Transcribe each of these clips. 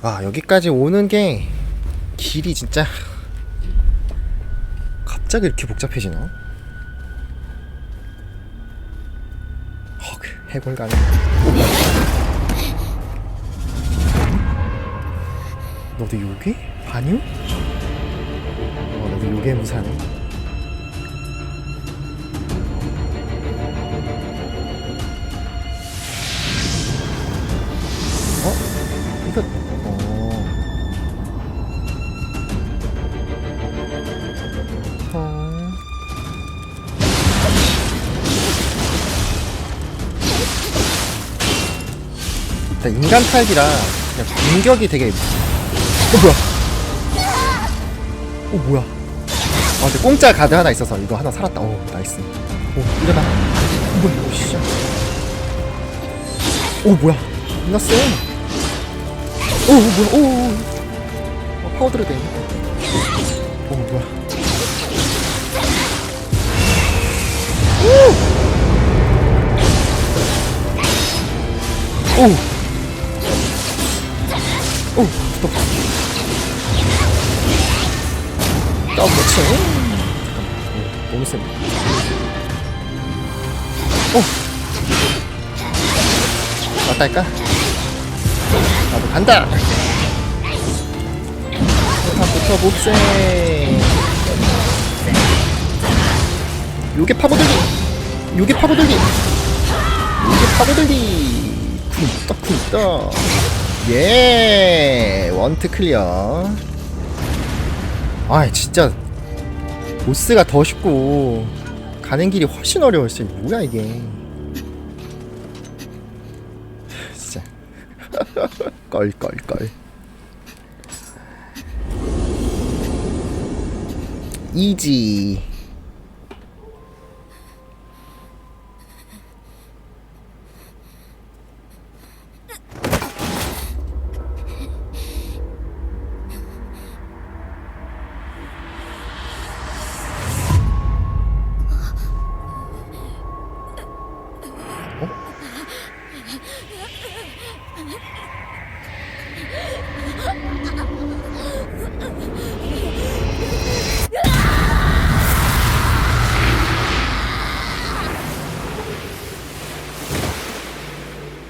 아 여기까지 오는 게 길이 진짜 갑자기 이렇게 복잡해지나? 헉 해골 가네 너도 요괴? 반유? 어 너도 요괴 무사네 어? 이거 일단 인간 타입이라 그냥 공격이 되게 어 뭐야? 어 뭐야? 아 근데 공짜 가드 하나 있어서 이거 하나 살았다. 오 나이스. 오 이러다. 어, 뭐야 오 씨야 오 뭐야? 쎄. 오, 오 뭐야? 오, 오, 오. 어, 파워드로 돼. 있네 오 뭐야? 오! 오! 오! 스톱 더블 치 잠깐만 오, 너무 센 오! 왔다 할까? 나도 간다! 포탑부터 몹세 요게 파고들기 요게 파고들기 요게 파고들기 쿵떡 쿵떡 예 원트 클리어. 아 진짜 보스가 더 쉽고 가는 길이 훨씬 어려웠어 이게 뭐야 이게. 진짜. 껄껄껄. 이지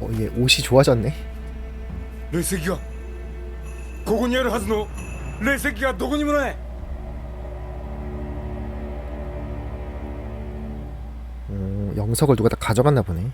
어, 얘 옷이 좋아졌네. 내 새끼가 고군야를 하즈노. 내 새끼가 누구니무나 해. 음, 영석을 누가 다 가져갔나 보네.